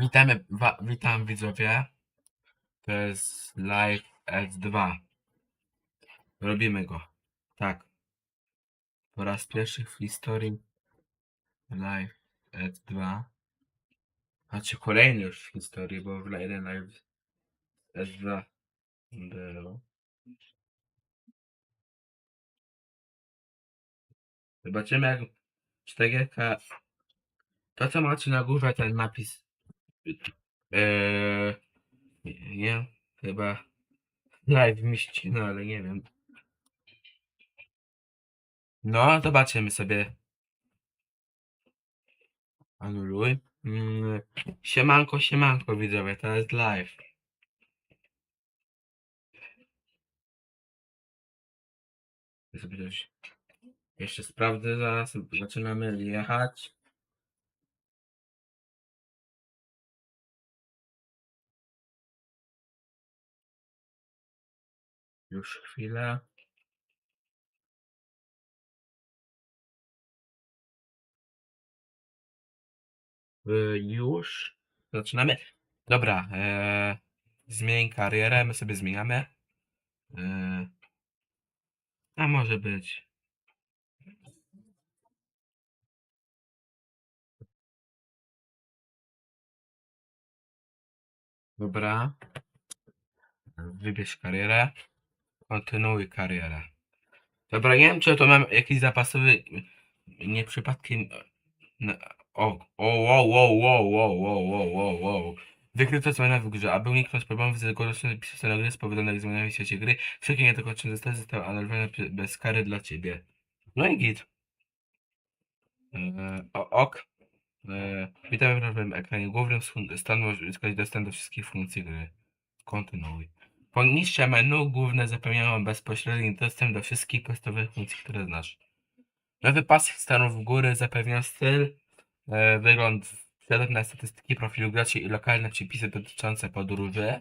Witamy, wa, witam widzowie. To jest Live S2. Robimy go. Tak. Po raz pierwszy w historii Live S2. Znaczy kolejny już w historii, bo w Live S2 było. Zobaczymy jak 4K to co macie na górze ten napis eee, chyba live mieści, no ale nie wiem. No, zobaczymy sobie. Anuluj. Mm, siemanko, siemanko widzowie, to jest live. Jeszcze sprawdzę zaraz, zaczynamy jechać. Już chwilę. Y, już. Zaczynamy. Dobra. E, zmień karierę. My sobie zmieniamy. E, a może być. Dobra. Wybierz karierę. Kontynuuj karierę. Dobra, nie wiem czy to mam jakiś zapasowy. Nie przypadkiem. No, o, o, wow, wow, wow, wow, wow, wow, wow, wow. Wykryto zmianę w grze. Aby uniknąć problemów z regulacyjnym pisem gry spowodowanych zmianami w świecie gry, wszelkie niedokończone zostały zostały anulowane bez kary dla ciebie. No i git. Eee, ok. Eee, witamy w nowym ekranie głównym. Stan może uzyskać dostęp do wszystkich funkcji gry. Kontynuuj. Poniższe menu główne zapewniają bezpośredni dostęp do wszystkich podstawowych funkcji, które znasz. Nowy pas stanów góry zapewnia styl, e, wygląd, przydatne statystyki profilu graczy i lokalne przepisy dotyczące podróży.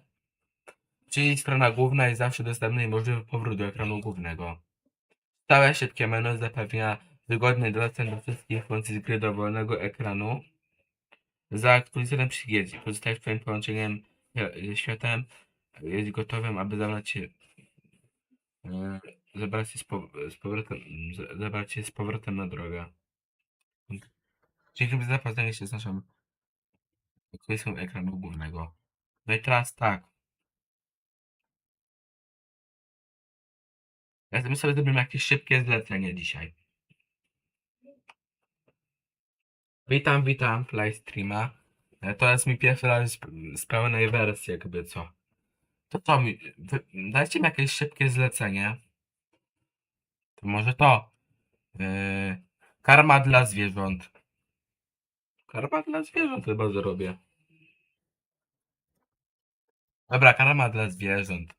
Czyli strona główna jest zawsze dostępna i możliwy powrót do ekranu głównego. Stałe szybkie menu zapewnia wygodny dostęp do wszystkich funkcji z gry dowolnego ekranu. Zaaktualizowany przygiedź pozostajesz twoim połączeniem ze światem. Jest gotowym, aby zabrać się e, zabrać się z, pow- z powrotem zabrać się z powrotem na drogę. Dzięki za zapoznanie się z naszą kwestią ekranu głównego. No i teraz tak. Ja my sobie zrobimy jakieś szybkie zlecenie dzisiaj. Witam, witam, livestreama. E, To jest mi pierwszy raz z pełnej wersji, jakby co. To co mi. Dajcie mi jakieś szybkie zlecenie. To może to. Yy, karma dla zwierząt. Karma dla zwierząt chyba zrobię. Dobra, karma dla zwierząt.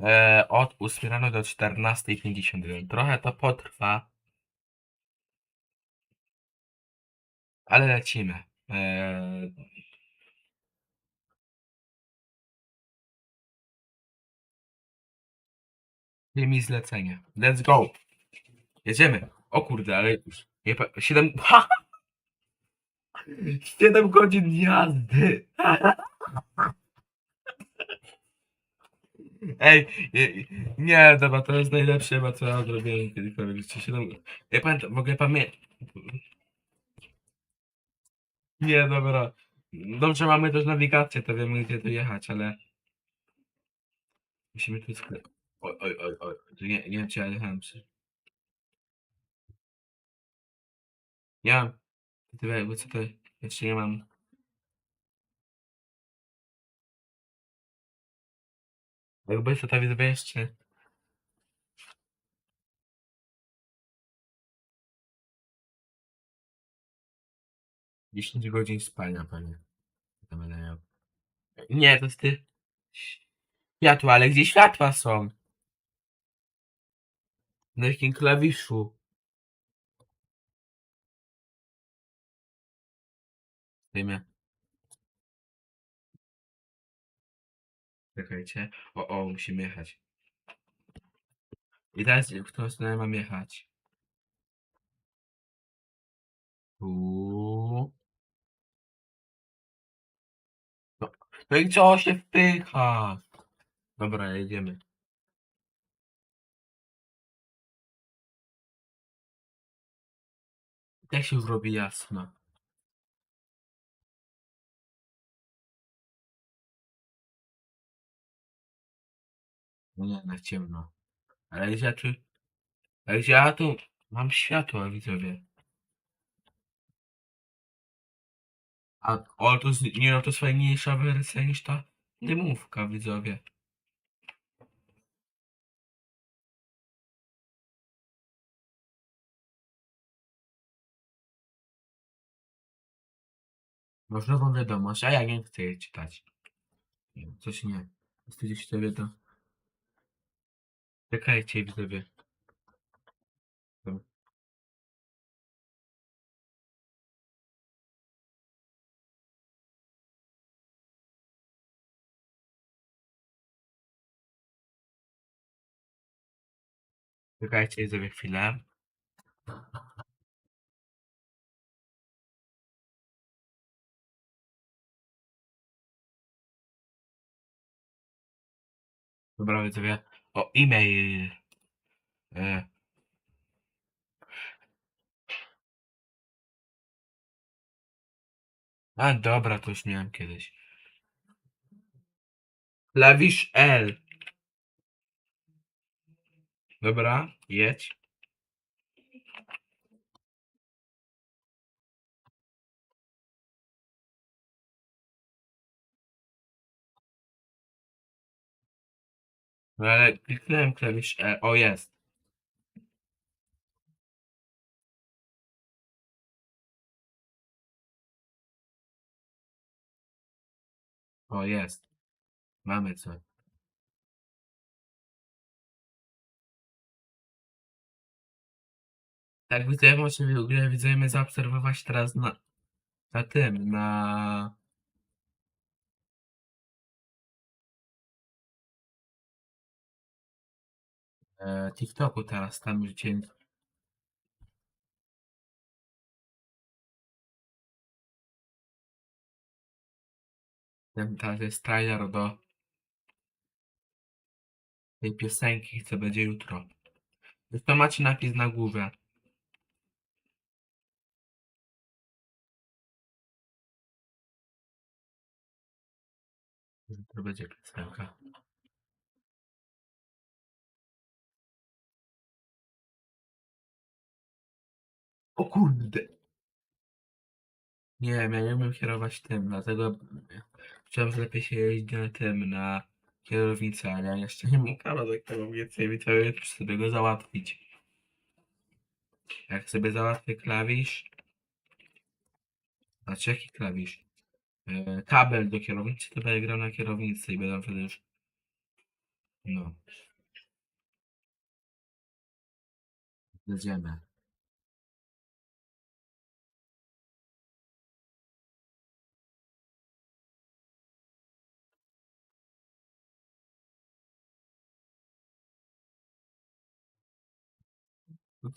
E, od 8 rano do 14.51. Trochę to potrwa. Ale lecimy. E, Mi zlecenie. Let's go. Jedziemy. O kurde, ale już. Nie, pa- 7. 7 godzin jazdy. Ej, nie, nie, dobra, to jest najlepsze chyba, co ja zrobiłem kiedykolwiek. 7... Ja pamiętam, w ogóle pamiętam. Nie, dobra. Dobrze, mamy też nawigację, to wiemy gdzie tu jechać, ale... Musimy tu sklep. Oj, oj. Tu nie, nie wiem, ja jechałem przy... Nie mam. Ty jakby co to... Jeszcze nie mam. Jakby co to widzę jeszcze... 10 godzin spania, panie. To będę miał. Nie, to jest ty. Światła, ale gdzie światła są? Na klawiszu? Wiemy. Czekajcie. O, o, musimy jechać. I teraz w którą stronę mam jechać? Tu. No i co się wpycha? Dobra, jedziemy. Jak się zrobi jasno? No nie, na ciemno. Ale ja tu... Ale ja tu mam światło, widzowie. A o, to nie, no to fajniejsza wersja niż ta dymówka, widzowie. Nową wiadomość, a ja nie chcę jej czytać. Coś nie. Wstydzisz się to. Czekajcie, widzowie. Czekajcie, widzowie, chwilę. Dobra, widzowie. O, e-mail. E, a, dobra, to już miałem kiedyś. Klawisz L. Dobra, jedź. No ale kliknąłem klawisz E. O, jest. O, jest. Mamy coś. Tak widzę, możecie w ogóle widzimy zaobserwować teraz na, na tym, na e, TikToku teraz, tam dzień. Ten teraz jest trailer do tej piosenki, co będzie jutro. Zresztą macie napis na górze. Jutro będzie piosenka. O kurde! Nie wiem, ja nie umiem kierować tym, dlatego że lepiej się jeździ na tym, na kierownicę, ale ja jeszcze nie mam prawa do kierownicy, więc ja muszę sobie go załatwić. Jak sobie załatwię klawisz, znaczy jaki klawisz? E, kabel do kierownicy, to będę grał na kierownicy i będę wtedy już, no, jedziemy.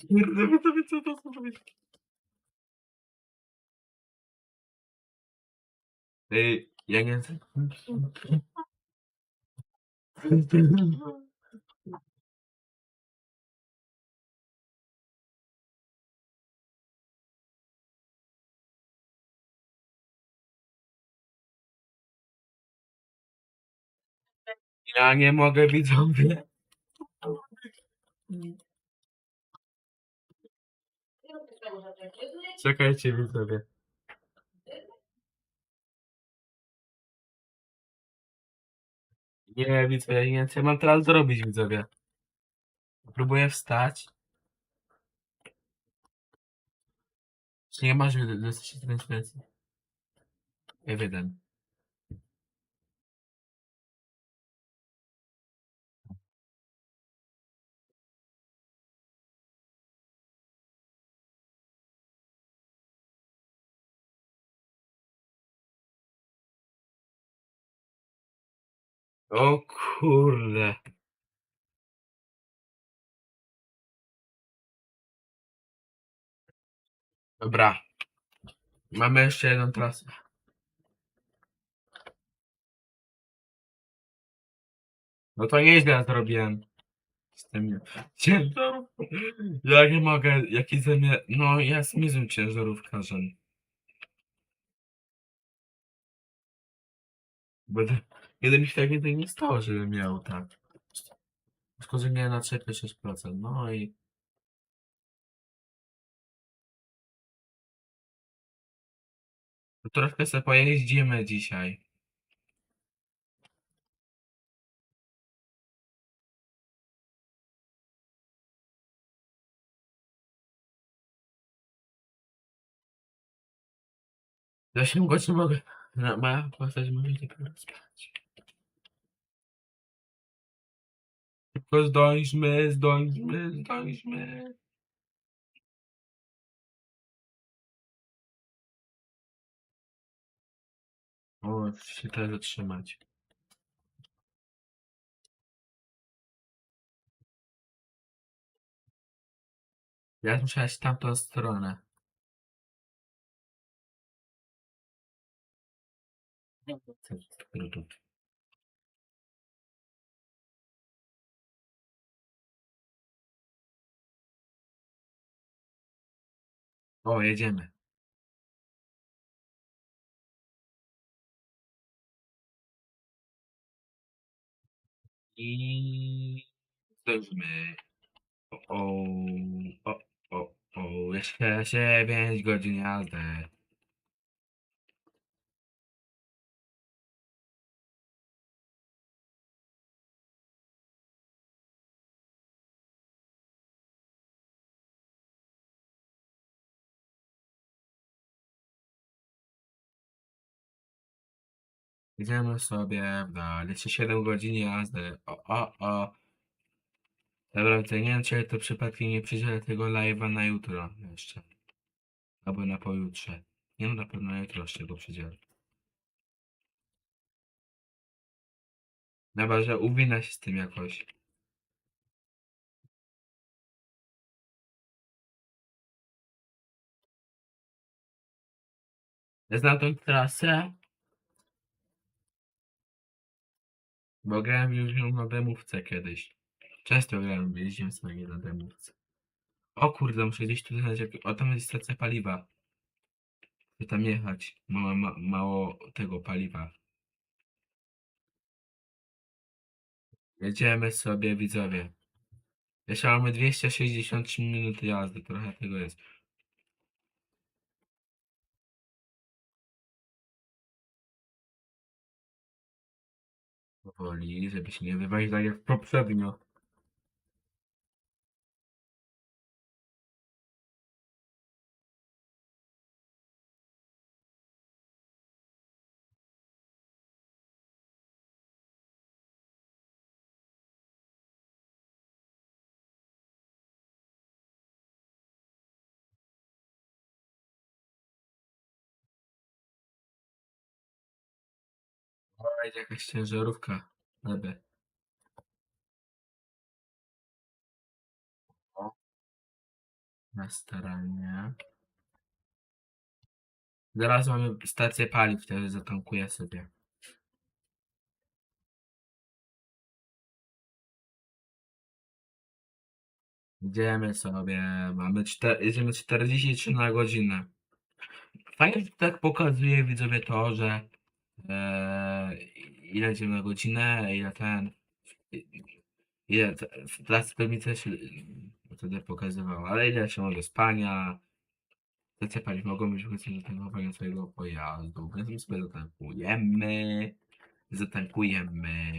Kurde, widzowie, co to zrobić? Ja nie. Ja nie mogę. Czekajcie, widzowie. Nie, widzowie, nie co ja mam teraz zrobić, widzowie. Próbuję wstać. Czy nie masz dosyć transmisji? Jeden. O kurde. Dobra. Mamy jeszcze jedną trasę. No to nieźle zrobiłem. Z tym ciężarówką. Ja nie mogę, jaki zamiar... No, ja jestem niezłym ciężarówkarzem. Będę... Kiedy mi się tak nie stało, żebym miał tak. Tylko, miałem na 6%. No i... Troszkę sobie pojeździmy dzisiaj. Za 8 godzin mogę... No, moja postać może dopiero spać. Tylko zdążmy, zdążmy, zdążmy. O, się teraz zatrzymać. Ja muszę iść tamtą stronę. O, jedziemy. I zdążymy. O, o, o, o, jeszcze 9 godzin jazdy. Idziemy sobie w dal. Jeszcze 7 godzin jazdy. O, o, o. Dobra, to nie wiem, czy to przypadkiem nie przyjdzie tego live'a na jutro jeszcze. Albo na pojutrze. Nie no, na pewno jutro jeszcze go przydzielę. Chyba, że uwinę się z tym jakoś. Ja znam tą trasę. Bo grałem już ją na demówce kiedyś. Często grałem, jeździłem sobie na demówce. O kurde, muszę gdzieś tu znaleźć. jak- O, tam jest stacja paliwa. Chcę tam jechać. Mało, ma, mało tego paliwa. Jedziemy sobie, widzowie. Jeszcze mamy 263 minuty jazdy, trochę tego jest. Powoli, żeby się nie wywalić tak jak poprzednio. Jakaś ciężarówka. Dobra. O. Na staranie. Zaraz mamy stację paliw, wtedy zatankuję sobie. Idziemy sobie, mamy czter- jedziemy 43 na godzinę. Fajnie że tak pokazuje widzowie to, że e, ile jedziemy na godzinę, ile ten, ile pracy pewnie też y, wtedy pokazywało, ale ile się może spania, stacje paliw mogą być wykorzystane do tankowania swojego pojazdu, więc my sobie zatankujemy, zatankujemy.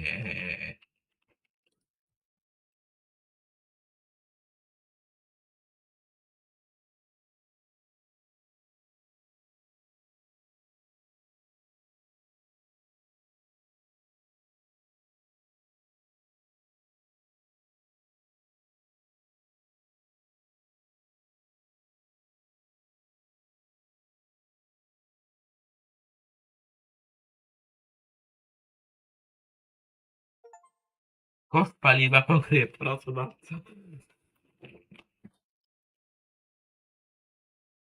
Koszt paliwa pokryje pracodawca.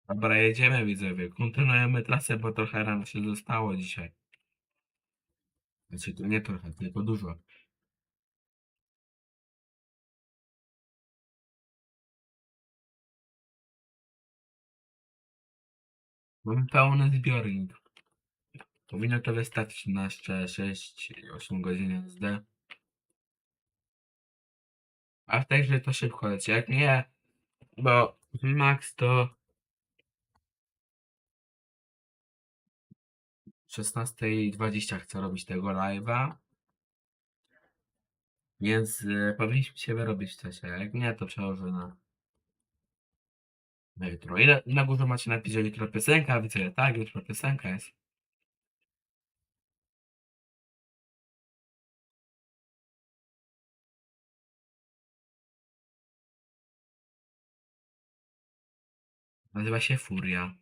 Dobra, jedziemy widzowie. Kontynuujemy trasę, bo trochę nam się zostało dzisiaj. Znaczy to nie trochę, tylko dużo. Mam pełny zbiornik. Powinno to wystarczyć na jeszcze 6-8 godzin SD. A grze to szybko leci. Jak nie, bo max to 16.20 chcę robić tego live'a. Więc y, powinniśmy się wyrobić w czasie. Jak nie, to przełożę na, na jutro. Ile na górze macie napis, że jutro piosenka, widzę, tak, jutro piosenka jest. Nazywa się Furia.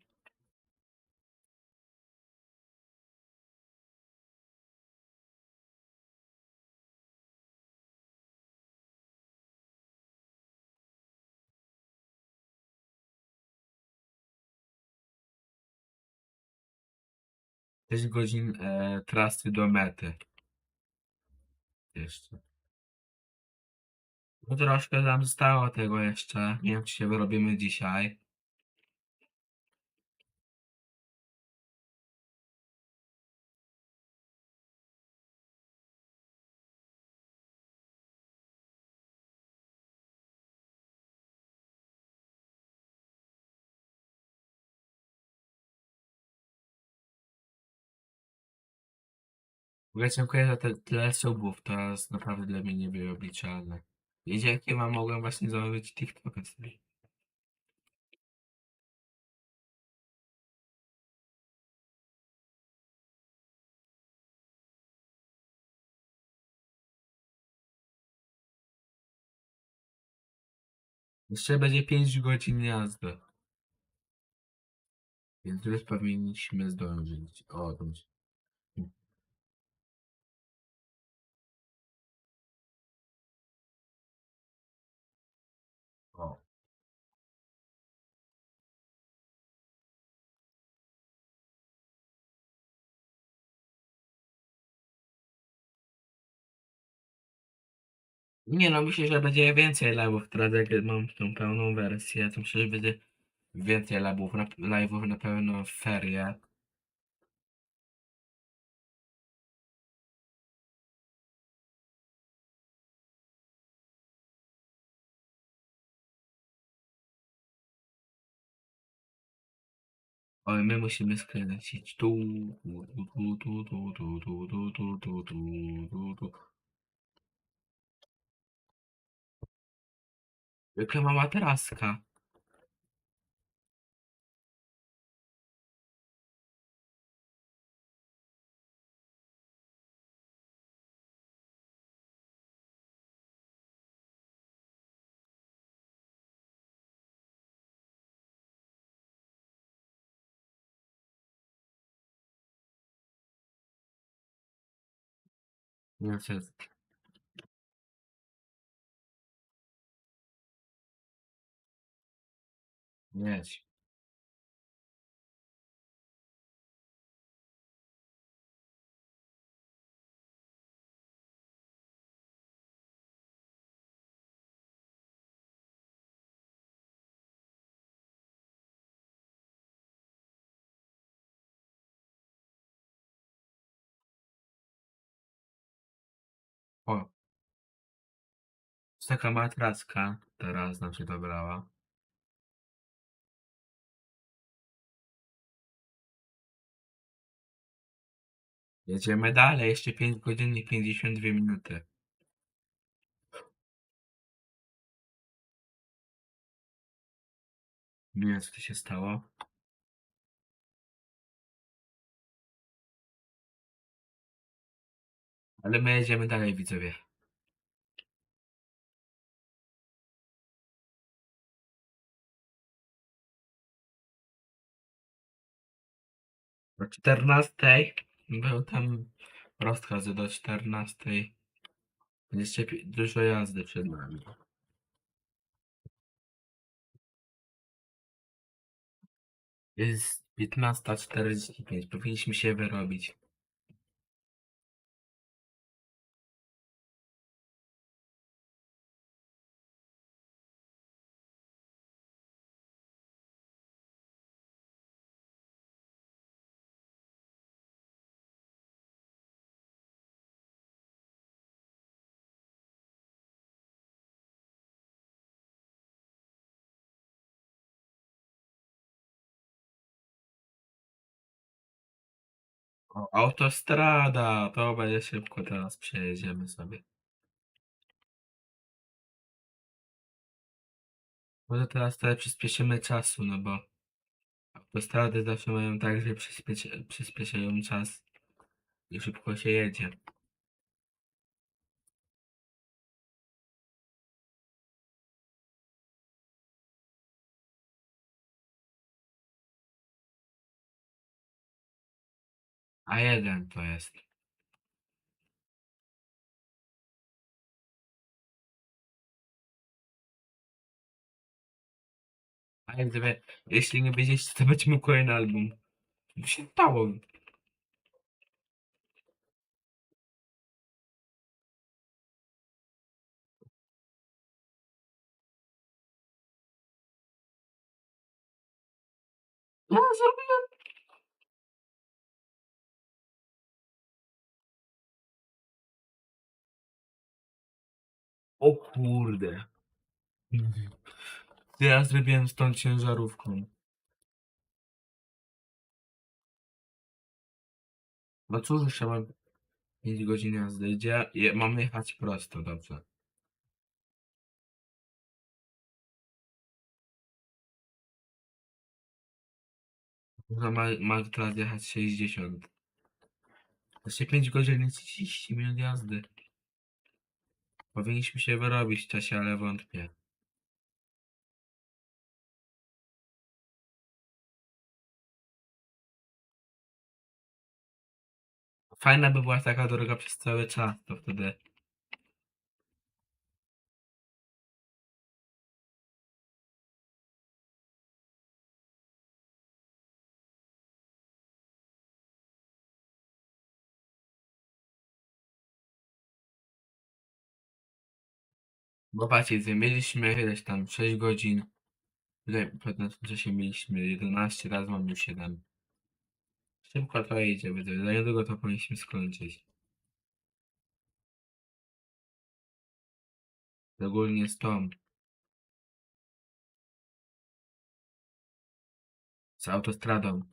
Sześć godzin e, trasy do mety. Jeszcze. No troszkę nam zostało tego jeszcze. Nie wiem, czy się wyrobimy dzisiaj. Ogóle dziękuję za te tyle subów. To jest naprawdę dla mnie niewyrobiczalne. I dzięki wam mogłem właśnie zamówić TikToka sobie. Jeszcze będzie 5 godzin jazdy. Więc już powinniśmy zdążyć. O, dobrze. Nie no, myślę, że będzie więcej live'ów teraz jak mam tą pełną wersję, to myślę, że będzie więcej live'ów na, live'ów na pewno w ferie. Oj, my musimy skręcić tu, tu, tu, tu, tu, tu, tu, tu, tu, tu, tu, tu, tu. Jaka Zwykła materaska. Nie, to jest Nie. O. Taka mała teraska. Teraz nam się dobrała. Jedziemy dalej, jeszcze 5 godzin i 52 minuty. Nie wiem, co tu się stało. Ale my jedziemy dalej, widzowie. O 14 był tam rozkaz do 14. Jeszcze pi- dużo jazdy przed nami. Jest 15.45. Powinniśmy się wyrobić. O, autostrada, to będzie szybko teraz przejedziemy sobie. Może teraz trochę przyspieszymy czasu, no bo autostrady zawsze mają tak, że przyspiesz- przyspieszają czas i szybko się jedzie. A jeden to jest. A jak gdyby, jeśli nie wiedzieliście, to będzie mój kolejny album. Co się stało? No, zrobiłem. O kurde. Ja zrobiłem z tą ciężarówką. No cóż, jeszcze mam 5 godzin jazdy. Gdzie je, mam jechać prosto, dobrze. Można ma, ma teraz jechać 60. Jeszcze 5 godzin i 30 minut jazdy. Powinniśmy się wyrobić czasie, ale wątpię. Fajna by była taka droga przez cały czas, to wtedy Bo patrzcie, mieliśmy ileś tam 6 godzin. Tutaj po tym czasie mieliśmy 11, teraz mamy już 7. Szybko to idzie, widzę. Za niedługo to powinniśmy skończyć. Ogólnie z tą. Z autostradą.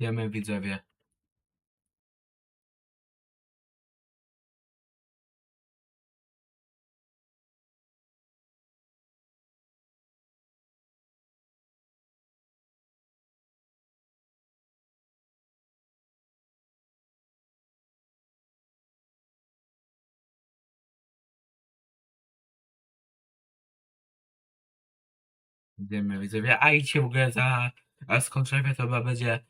Wiemy widzowie. Wiemy widzowie. A idźcie w ogóle za. A to chyba będzie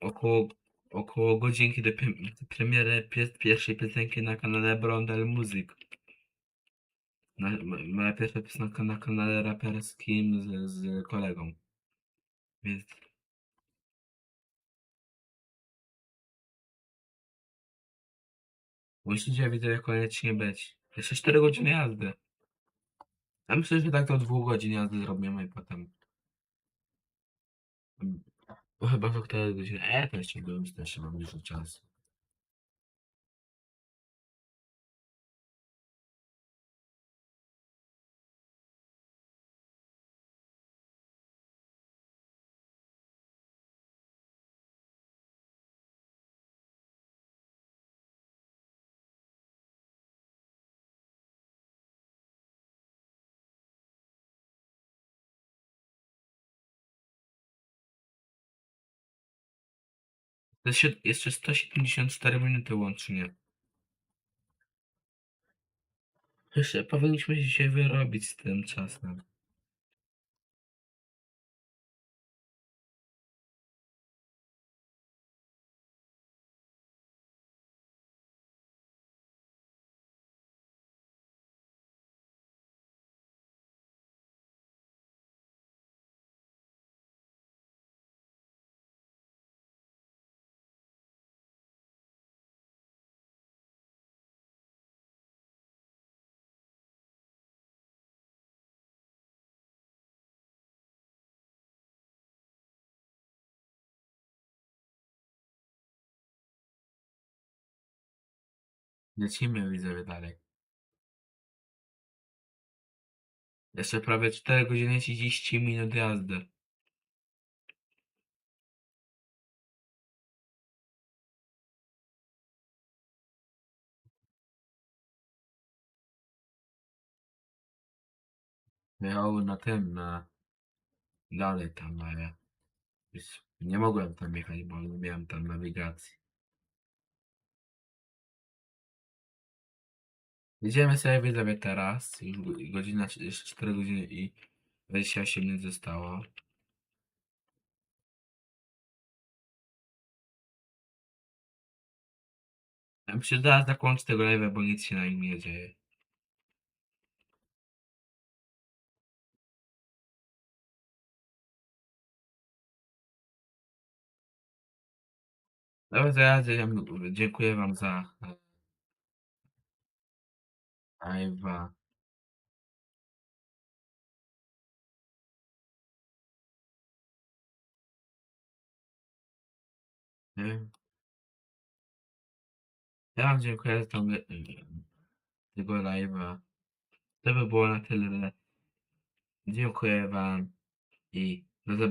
około, około godzinki do premiery pie, pierwszej piosenki na kanale Brondel Music. Na, moja pierwsza piosenka na kanale raperskim z, z kolegą. Więc musicie widzowie koniecznie być. Jeszcze 4 godziny jazdy. Ja myślę, że tak do 2 godzin jazdy zrobimy i potem. Bo chyba że 4 godzinę E, to jeszcze byłem też mam dużo czasu. Jest jeszcze 174 minuty łącznie. Jeszcze powinniśmy się wyrobić z tym czasem. Lecimy widzowie dalej. Jeszcze prawie 4 godziny 30 minut jazdy. Jechał na tym, na... Dalej tam, ale... Nie mogłem tam jechać, bo nie miałem tam nawigacji. Idziemy sobie widzowie teraz. Już go- godzina, jeszcze 4 godziny i 28 minut zostało. Ja się zaraz zakończyć tego live'a, bo nic się na nim nie dzieje. Dobra, dzie- dziękuję wam za e, live'a. Nie? Ja wam dziękuję za tą, e, tego live'a. To by było na tyle. Dziękuję wam i do zobaczenia.